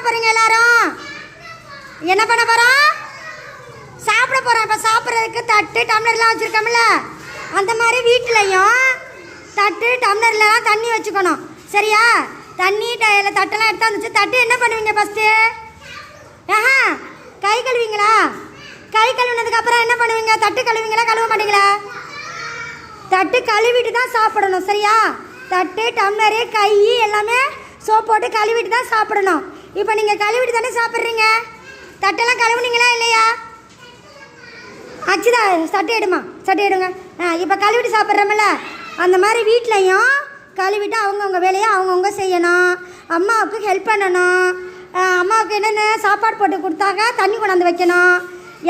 பண்ண போறீங்க எல்லாரும்? என்ன பண்ண போறோம் சாப்பிட போறோம் இப்போ சாப்பிட்றதுக்கு தட்டு டம்ளர்லாம் வச்சிருக்கோம்ல. அந்த மாதிரி வீட்டிலையும் தட்டு டம்ளர்லாம் தண்ணி வச்சுக்கணும். சரியா? தண்ணி ட- தட்டெல்லாம் எடுத்து வந்துச்சு. தட்டு என்ன பண்ணுவீங்க ஃபஸ்ட்டு ஆஹா கை கழுவிங்களா? கை கழுவினதுக்கு அப்புறம் என்ன பண்ணுவீங்க? தட்டு கழுவிங்களா? கழுவ மாட்டீங்களா? தட்டு கழுவிட்டு தான் சாப்பிடணும். சரியா? தட்டு டம்ளரு கை எல்லாமே சோப் போட்டு கழுவிட்டு தான் சாப்பிடணும். இப்போ நீங்கள் கழுவிட்டு தானே சாப்பிட்றீங்க? தட்டெல்லாம் கழுவுனீங்களா இல்லையா? அச்சுதா சட்டை எடுமா சட்டை எடுங்க. ஆ இப்போ கழுவிட்டு சாப்பிட்றோம்ல அந்த மாதிரி வீட்லேயும் கழுவிட்டு அவங்கவுங்க வேலையை அவங்கவுங்க செய்யணும். அம்மாவுக்கு ஹெல்ப் பண்ணணும். அம்மாவுக்கு என்னென்ன சாப்பாடு போட்டு கொடுத்தாங்க தண்ணி கொண்டாந்து வைக்கணும்.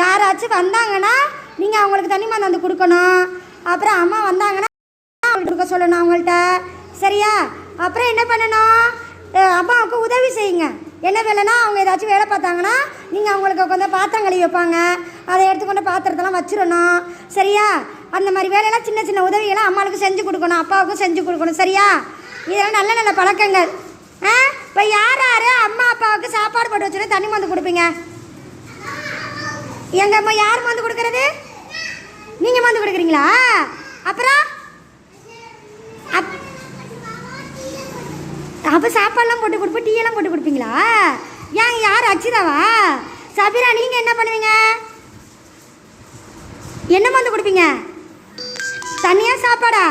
யாராச்சும் வந்தாங்கன்னா நீங்கள் அவங்களுக்கு தண்ணி கொண்டாந்து கொடுக்கணும். அப்புறம் அம்மா வந்தாங்கன்னா கொடுக்க சொல்லணும் அவங்கள்ட்ட. சரியா? அப்புறம் என்ன பண்ணணும்? அம்மாவுக்கு உதவி செய்யுங்க. என்ன வேலைன்னா அவங்க ஏதாச்சும் வேலை பார்த்தாங்கன்னா நீங்கள் அவங்களுக்கு உட்காந்து பாத்திரம் கழுவி வைப்பாங்க. அதை எடுத்துக்கொண்டு பாத்திரத்தெல்லாம் வச்சிடணும். சரியா? அந்த மாதிரி வேலையெல்லாம் சின்ன சின்ன உதவிகள்லாம் அம்மாவுக்கு செஞ்சு கொடுக்கணும் அப்பாவுக்கும் செஞ்சு கொடுக்கணும். சரியா? இதெல்லாம் நல்ல நல்ல பழக்கங்கள். ஆ? இப்போ யார் யார் அம்மா அப்பாவுக்கு சாப்பாடு போட்டு வச்சுட்டு தண்ணி மந்து கொடுப்பீங்க? எங்கள் அம்மா யார் மந்து கொடுக்கறது? நீங்கள் மந்து கொடுக்குறீங்களா? அப்புறம் அப்போ சாப்பாடுலாம் போட்டு கொடுப்போம் டீயெல்லாம் போட்டு கொடுப்பீங்களா? ஏன் யார் அச்சிதாவா சபிரா நீங்கள் என்ன பண்ணுவீங்க? என்ன மருந்து கொடுப்பீங்க? தனியாக சாப்பாடா?